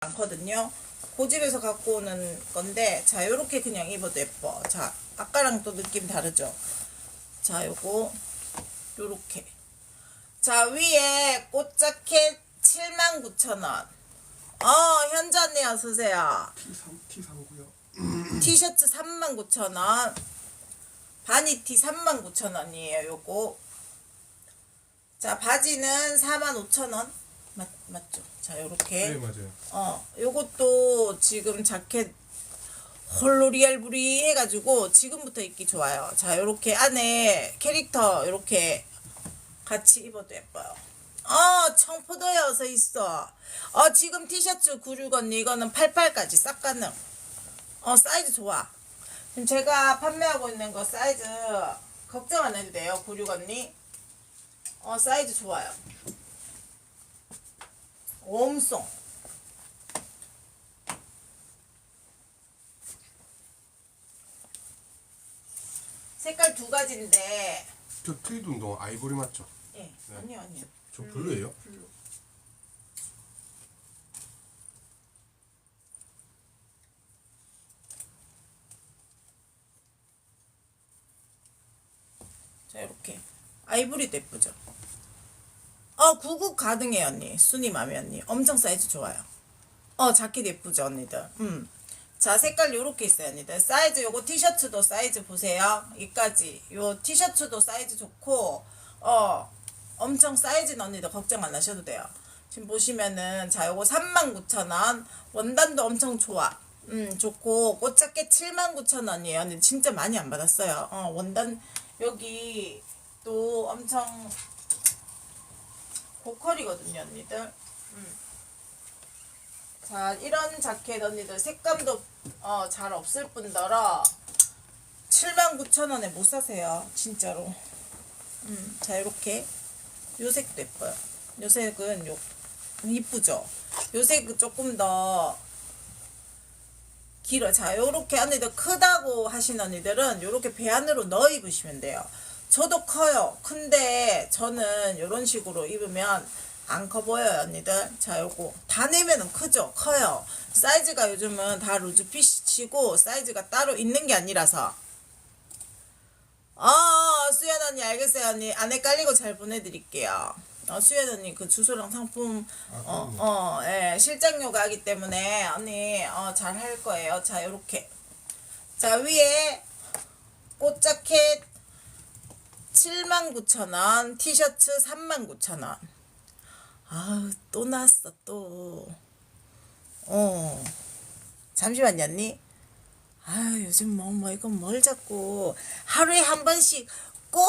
많거든요. 고집에서 갖고 오는 건데 자 요렇게 그냥 입어도 예뻐. 자 아까랑 또 느낌 다르죠. 자 요거 요렇게 자 위에 꽃자켓 79,000원 어 현자님 어서오세요 T3 T3고요. 티셔츠 39,000원 바니티 39,000원이에요 요거 자 바지는 45,000원 맞, 맞죠 자 요렇게 네 맞아요. 어, 요것도 지금 자켓 홀로 리알부리 해가지고 지금부터 입기 좋아요. 자, 요렇게 안에 캐릭터 요렇게 같이 입어도 예뻐요. 어, 청포도에 어서 있어. 어, 지금 티셔츠 96 언니 이거는 88까지 싹 가능. 어, 사이즈 좋아. 지금 제가 판매하고 있는 거 사이즈 걱정 안 해도 돼요. 96 언니. 어, 사이즈 좋아요. 옴송. 색깔 두 가지인데 저 트위드 운동 아이보리 맞죠? 예 네. 아니요 아니요 저 블루예요? 블루 자 이렇게 아이보리도 예쁘죠 어 구급 가능해요 언니. 순이 맘이 언니. 엄청 사이즈 좋아요. 어 자켓 예쁘죠 언니들. 음. 자 색깔 요렇게 있어요 언니들. 사이즈 요거 티셔츠도 사이즈 보세요. 이까지. 요 티셔츠도 사이즈 좋고 어 엄청 사이즈는 언니들 걱정 안 하셔도 돼요. 지금 보시면은 자 요거 39,000원. 원단도 엄청 좋아. 음 좋고 꽃자켓 79,000원이에요. 근데 진짜 많이 안 받았어요. 어 원단 여기 또 엄청 고퀄이거든요 언니들. 자 이런 자켓 언니들 색감도 어, 잘 없을 뿐더러 79,000원에 못 사세요 진짜로. 음, 자 이렇게. 요 색도 예뻐요. 요 색은 요 이쁘죠? 요 색은 조금 더 길어. 자 요렇게 언니들 크다고 하신 언니들은 요렇게 배 안으로 넣어 입으시면 돼요 저도 커요. 큰데 저는 요런 식으로 입으면 안 커 보여요 언니들. 자 요거. 다 내면은 크죠? 커요. 사이즈가 요즘은 다 루즈핏이고 사이즈가 따로 있는 게 아니라서. 어 수연 언니 알겠어요 언니. 안에 깔리고 잘 보내드릴게요. 어, 수연 언니 그 주소랑 상품 어어 예, 실장료가 하기 때문에 언니 어, 잘 할 거예요. 자 요렇게. 자 위에 꽃자켓 79,000원 티셔츠 39,000원 아우 또 나왔어 또. 어. 잠시만요 언니. 아유 요즘 뭐 뭐 이건 뭘 자꾸 하루에 한 번씩 꼭